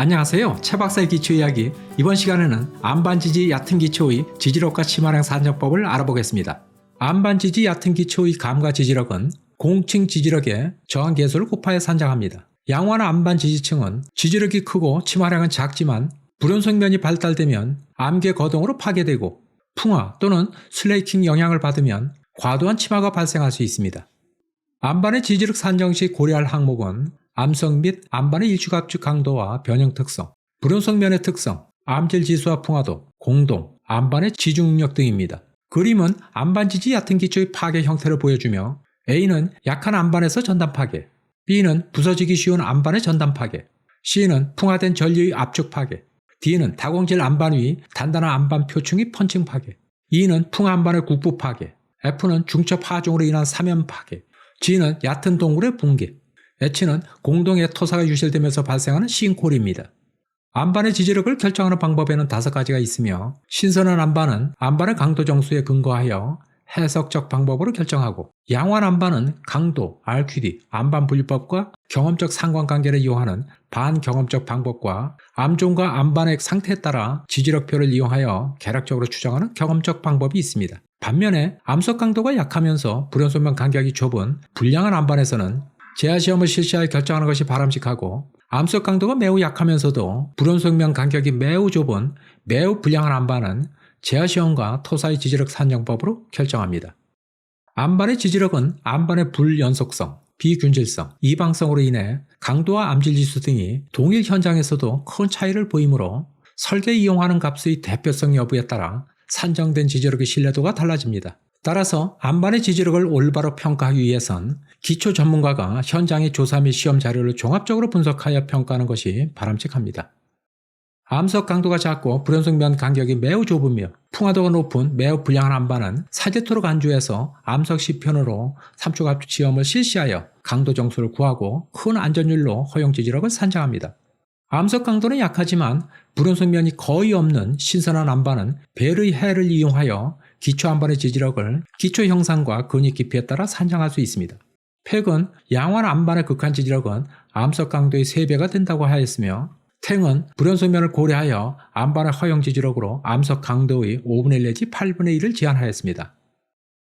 안녕하세요. 최 박사의 기초 이야기. 이번 시간에는 안반지지 얕은 기초의 지지력과 치마량 산정법을 알아보겠습니다. 안반지지 얕은 기초의 감과 지지력은 공층 지지력의 저항 계수를 곱하여 산정합니다. 양호한 안반 지지층은 지지력이 크고 치마량은 작지만 불연성면이 발달되면 암계 거동으로 파괴되고 풍화 또는 슬레이킹 영향을 받으면 과도한 치마가 발생할 수 있습니다. 안반의 지지력 산정 시 고려할 항목은 암성 및 암반의 일축압축 강도와 변형 특성, 불연성면의 특성, 암질 지수와 풍화도, 공동, 암반의 지중 능력 등입니다. 그림은 암반 지지 얕은 기초의 파괴 형태를 보여주며 A는 약한 암반에서 전단 파괴, B는 부서지기 쉬운 암반의 전단 파괴, C는 풍화된 전류의 압축 파괴, D는 다공질 암반 위 단단한 암반 표층의 펀칭 파괴, E는 풍화 암반의 국부 파괴, F는 중첩 하중으로 인한 사면 파괴, G는 얕은 동굴의 붕괴, H는 공동의 토사가 유실되면서 발생하는 싱콜입니다. 암반의 지지력을 결정하는 방법에는 다섯 가지가 있으며 신선한 암반은 암반의 강도 정수에 근거하여 해석적 방법으로 결정하고 양호한 암반은 강도, RQD, 암반 분류법과 경험적 상관관계를 이용하는 반경험적 방법과 암종과 암반의 상태에 따라 지지력표를 이용하여 계략적으로 추정하는 경험적 방법이 있습니다. 반면에 암석 강도가 약하면서 불연소면 간격이 좁은 불량한 암반에서는 재하시험을 실시하여 결정하는 것이 바람직하고 암석 강도가 매우 약하면서도 불연속면 간격이 매우 좁은 매우 불량한 암반은 재하시험과 토사의 지지력 산정법으로 결정합니다. 암반의 지지력은 암반의 불연속성, 비균질성, 이방성으로 인해 강도와 암질지수 등이 동일 현장에서도 큰 차이를 보이므로 설계 이용하는 값의 대표성 여부에 따라 산정된 지지력의 신뢰도가 달라집니다. 따라서 암반의 지지력을 올바로 평가하기 위해선 기초 전문가가 현장의 조사 및 시험 자료를 종합적으로 분석하여 평가하는 것이 바람직합니다. 암석 강도가 작고 불연속면 간격이 매우 좁으며 풍화도가 높은 매우 불량한 암반은 사제토로 간주해서 암석 시편으로 삼축압축 시험을 실시하여 강도 정수를 구하고 큰 안전율로 허용 지지력을 산정합니다. 암석 강도는 약하지만 불연속면이 거의 없는 신선한 암반은 벨의 해를 이용하여 기초 암반의 지지력을 기초 형상과 근육 깊이에 따라 산정할 수 있습니다. 팩은 양호한 암반의 극한 지지력은 암석 강도의 3배가 된다고 하였으며 탱은 불연속면을 고려하여 암반의 허용 지지력으로 암석 강도의 5분의 1 내지 8분의 1을 제한하였습니다.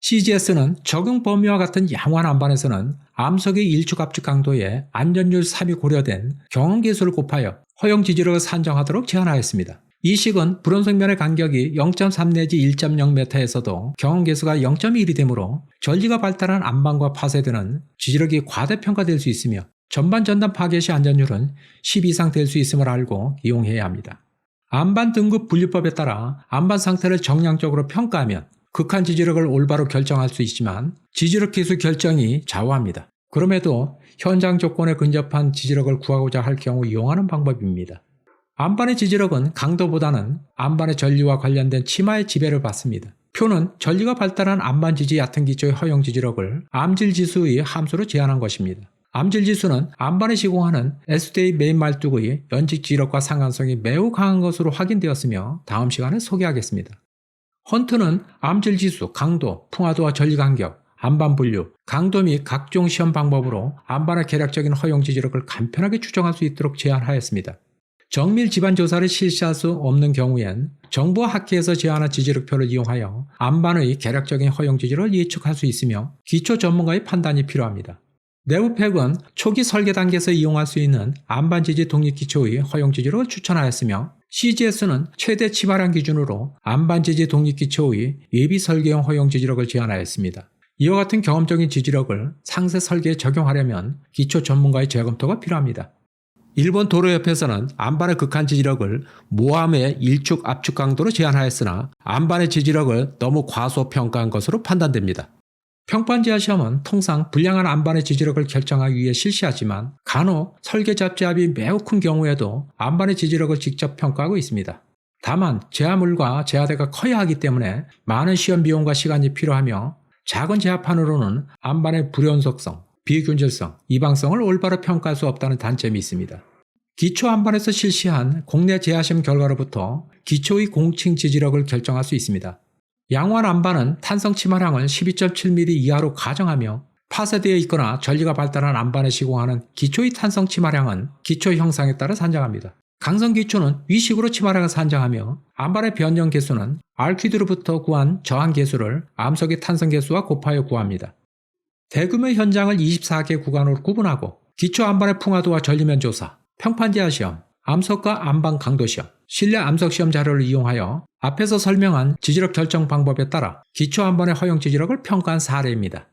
CGS는 적용 범위와 같은 양호한 암반에서는 암석의 일축 압축 강도에 안전율 3이 고려된 경험 계수를 곱하여 허용 지지력을 산정하도록 제한하였습니다. 이 식은 불연속면의 간격이 0.3 내지 1.0m에서도 경험 계수가 0.1이 되므로 전리가 발달한 암반과 파쇄되는 지지력이 과대평가될 수 있으며 전반 전단 파괴 시 안전율은 10 이상 될 수 있음을 알고 이용해야 합니다. 암반 등급 분류법에 따라 암반 상태를 정량적으로 평가하면 극한 지지력을 올바로 결정할 수 있지만 지지력 기수 결정이 좌우합니다. 그럼에도 현장 조건에 근접한 지지력을 구하고자 할 경우 이용하는 방법입니다. 암반의 지지력은 강도보다는 암반의 전리와 관련된 치마의 지배를 받습니다. 표는 전리가 발달한 암반 지지 얕은 기초의 허용 지지력을 암질 지수의 함수로 제한한 것입니다. 암질 지수는 암반에 시공하는 SDA 메인 말뚝의 연직 지력과 상관성이 매우 강한 것으로 확인되었으며 다음 시간에 소개하겠습니다. 헌트는 암질 지수, 강도, 풍화도와 전리 간격, 암반 분류, 강도 및 각종 시험 방법으로 암반의 계략적인 허용 지지력을 간편하게 추정할 수 있도록 제안하였습니다. 정밀 집안 조사를 실시할 수 없는 경우엔 정부와 학회에서 제안한 지지력표를 이용하여 암반의 계략적인 허용 지지를 예측할 수 있으며 기초 전문가의 판단이 필요합니다. 내부팩은 초기 설계 단계에서 이용할 수 있는 암반 지지 독립 기초의 허용 지지력을 추천하였으며 CGS는 최대 치마량 기준으로 암반 지지 독립 기초의 예비 설계형 허용 지지력을 제안하였습니다. 이와 같은 경험적인 지지력을 상세 설계에 적용하려면 기초 전문가의 재검토가 필요합니다. 일본 도로협회에서는 안반의 극한 지지력을 모함의 일축 압축 강도로 제한하였으나 안반의 지지력을 너무 과소평가한 것으로 판단됩니다. 평판지하 시험은 통상 불량한 안반의 지지력을 결정하기 위해 실시하지만 간혹 설계 잡지압이 매우 큰 경우에도 안반의 지지력을 직접 평가하고 있습니다. 다만 제하물과 제하대가 커야 하기 때문에 많은 시험 비용과 시간이 필요하며 작은 제하판으로는 안반의 불연속성, 비균질성, 이방성을 올바로 평가할 수 없다는 단점이 있습니다. 기초 안반에서 실시한 국내 재하시험 결과로부터 기초의 공칭 지지력을 결정할 수 있습니다. 양호한 안반은 탄성 치마량을 12.7mm 이하로 가정하며 파쇄되어 있거나 전리가 발달한 안반에 시공하는 기초의 탄성 치마량은 기초 형상에 따라 산정합니다. 강성 기초는 위식으로 치마량을 산정하며 암반의 변형 개수는 알퀴드로부터 구한 저항 개수를 암석의 탄성 개수와 곱하여 구합니다. 대규모 현장을 24개 구간으로 구분하고 기초 암반의 풍화도와 전리면 조사, 평판지하 시험, 암석과 암반 강도 시험, 실내 암석 시험 자료를 이용하여 앞에서 설명한 지지력 결정 방법에 따라 기초 암반의 허용 지지력을 평가한 사례입니다.